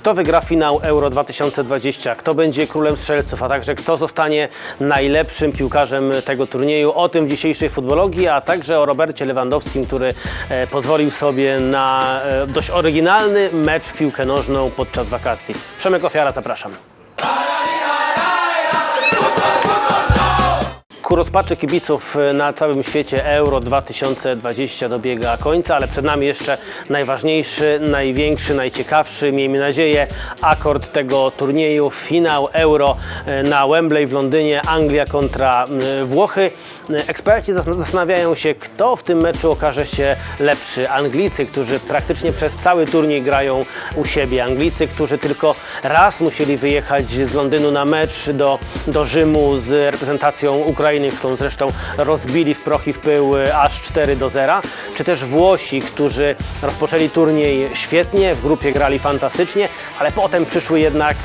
Kto wygra finał Euro 2020? Kto będzie królem strzelców? A także kto zostanie najlepszym piłkarzem tego turnieju? O tym dzisiejszej futbologii, a także o Robercie Lewandowskim, który e, pozwolił sobie na e, dość oryginalny mecz w piłkę nożną podczas wakacji. Przemek Ofiara, zapraszam. Ku rozpaczy kibiców na całym świecie Euro 2020 dobiega końca, ale przed nami jeszcze najważniejszy, największy, najciekawszy, miejmy nadzieję, akord tego turnieju, finał Euro na Wembley w Londynie, Anglia kontra mm, Włochy. Eksperci zas- zastanawiają się, kto w tym meczu okaże się lepszy. Anglicy, którzy praktycznie przez cały turniej grają u siebie. Anglicy, którzy tylko raz musieli wyjechać z Londynu na mecz do, do Rzymu z reprezentacją Ukrainy, którą zresztą rozbili w proch i w pył e, aż 4 do 0. Czy też Włosi, którzy rozpoczęli turniej świetnie, w grupie grali fantastycznie, ale potem przyszły jednak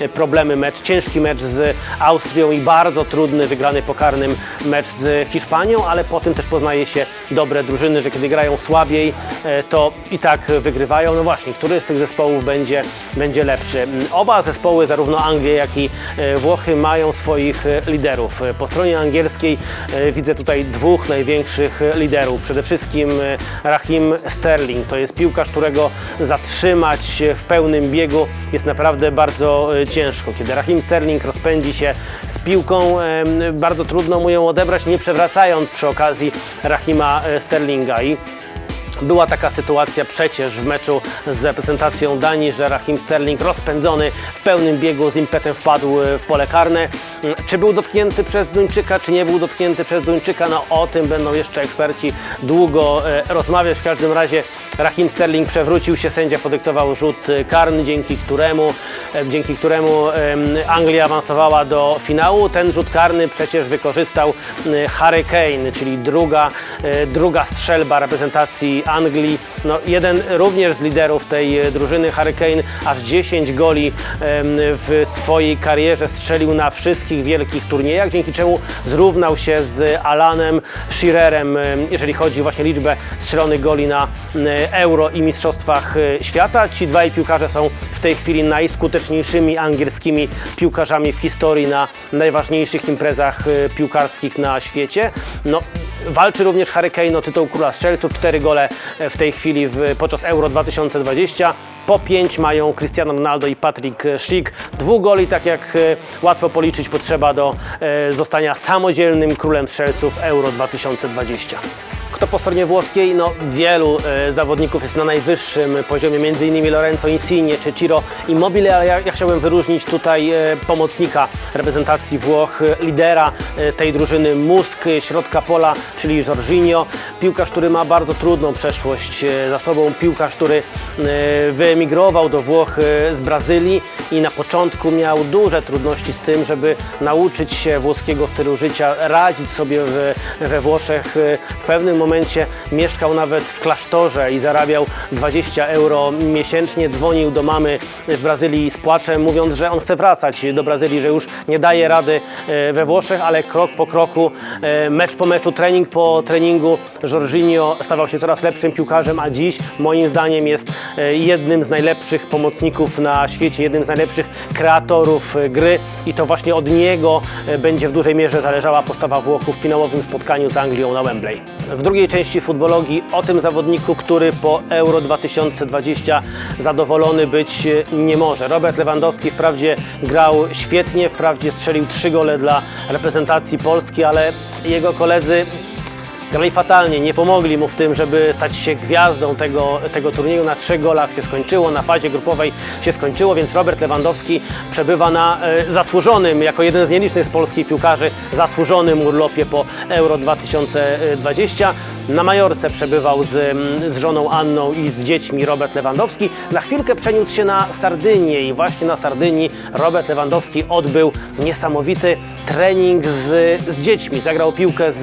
e, problemy. Mecz, ciężki mecz z Austrią i bardzo trudny, wygrany pokarnym mecz z Hiszpanią, ale po tym też poznaje się dobre drużyny, że kiedy grają słabiej, e, to i tak wygrywają. No właśnie, który z tych zespołów będzie, będzie lepszy? Oba zespoły, zarówno Anglia, jak i Włochy, mają swoich liderów. Po stronie angielskiej e, widzę tutaj dwóch największych liderów. Przede wszystkim e, Raheem Sterling. To jest piłkarz, którego zatrzymać w pełnym biegu jest naprawdę bardzo e, ciężko. Kiedy Raheem Sterling rozpędzi się z piłką, bardzo trudno mu ją odebrać, nie przewracając przy okazji Rahima Sterlinga. I była taka sytuacja przecież w meczu z reprezentacją Danii, że Raheem Sterling rozpędzony w pełnym biegu z impetem wpadł w pole karne. Czy był dotknięty przez Duńczyka, czy nie był dotknięty przez Duńczyka? No o tym będą jeszcze eksperci długo e, rozmawiać. W każdym razie Raheem Sterling przewrócił się, sędzia podyktował rzut e, karny, dzięki któremu, e, dzięki któremu em, Anglia awansowała do finału. Ten rzut karny przecież wykorzystał Harry Kane, czyli druga, druga strzelba reprezentacji Anglii. No, jeden również z liderów tej e, drużyny, Harry Kane, aż 10 goli w swojej karierze strzelił na wszystkich wielkich turniejach, dzięki czemu zrównał się z Alanem Shearerem, em, jeżeli chodzi właśnie o liczbę strzelonych goli na Euro i Mistrzostwach e, Świata. Ci dwaj piłkarze są w tej chwili najskuteczniejszymi angielskimi piłkarzami w historii na najważniejszych imprezach e, piłkarskich na świecie. No, walczy również Harry Kane o tytuł króla strzelców. Cztery gole e, w tej chwili w, podczas Euro 2020. Po pięć mają Cristiano Ronaldo i Patrick Schick. Dwóch goli, tak jak e, łatwo policzyć, potrzeba do e, zostania samodzielnym królem strzelców Euro 2020. Kto po stronie włoskiej? No wielu e, zawodników jest na najwyższym poziomie, m.in. Lorenzo Insigne czy Ciro Immobile, ale ja, ja chciałbym wyróżnić tutaj e, pomocnika reprezentacji Włoch, e, lidera e, tej drużyny Musk, e, środka pola, czyli Jorginho. Piłkarz, który ma bardzo trudną przeszłość e, za sobą, piłkarz, który e, wyemigrował do Włoch e, z Brazylii i na początku miał duże trudności z tym, żeby nauczyć się włoskiego stylu życia, radzić sobie we Włoszech. W pewnym momencie mieszkał nawet w klasztorze i zarabiał 20 euro miesięcznie. Dzwonił do mamy w Brazylii z płaczem, mówiąc, że on chce wracać do Brazylii, że już nie daje rady e, we Włoszech, ale krok po kroku, e, mecz po meczu, trening po treningu, Jorginho stawał się coraz lepszym piłkarzem, a dziś moim zdaniem jest e, jednym z najlepszych pomocników na świecie, jednym z najlepszych kreatorów e, gry i to właśnie od niego e, będzie w dużej mierze zależała postawa Włochów w finałowym spotkaniu z Anglią na Wembley. W drugiej części futbologii o tym zawodniku, który po Euro 2020 zadowolony być e, nie może. Robert Lewandowski wprawdzie grał świetnie, wprawdzie strzelił trzy gole dla reprezentacji Polski, ale jego koledzy grali fatalnie, nie pomogli mu w tym, żeby stać się gwiazdą tego, tego turnieju. Na trzech golach się skończyło, na fazie grupowej się skończyło, więc Robert Lewandowski przebywa na e, zasłużonym, jako jeden z nielicznych polskich piłkarzy, zasłużonym urlopie po Euro 2020. Na Majorce przebywał z, mm, z żoną Anną i z dziećmi Robert Lewandowski. Na chwilkę przeniósł się na Sardynię i właśnie na Sardynii Robert Lewandowski odbył niesamowity trening z, z dziećmi. Zagrał piłkę z,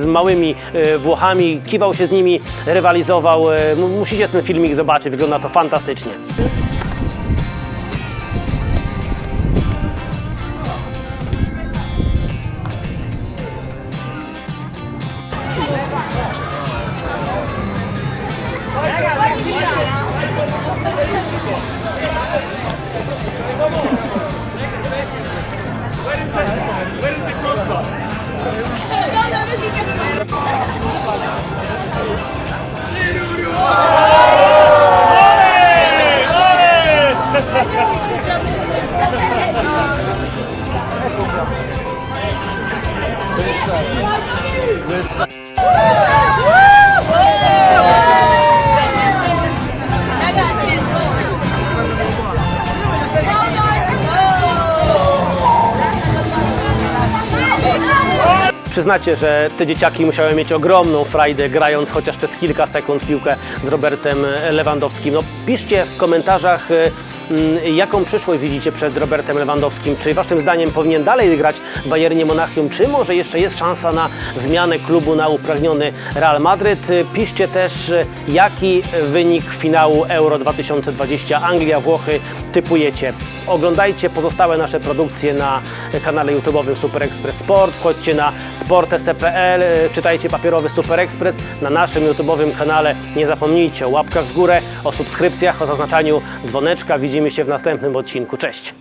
z małymi e, Włochami, kiwał się z nimi, rywalizował. Mu- Musicie ten filmik zobaczyć, wygląda to fantastycznie. Przyznacie, że te dzieciaki musiały mieć ogromną frajdę grając chociaż przez kilka sekund piłkę z Robertem Lewandowskim. No, piszcie w komentarzach, y, jaką przyszłość widzicie przed Robertem Lewandowskim. Czy waszym zdaniem powinien dalej grać w Bayernie Monachium, czy może jeszcze jest szansa na zmianę klubu na upragniony Real Madryt? Piszcie też, jaki wynik finału Euro 2020 Anglia-Włochy typujecie. Oglądajcie pozostałe nasze produkcje na kanale YouTube'owym Super Express Sport. Wchodźcie na sport.pl, czytajcie papierowy Super Express na naszym YouTube'owym kanale. Nie zapomnijcie o łapkach w górę, o subskrypcjach, o zaznaczaniu dzwoneczka. Widzimy się w następnym odcinku. Cześć!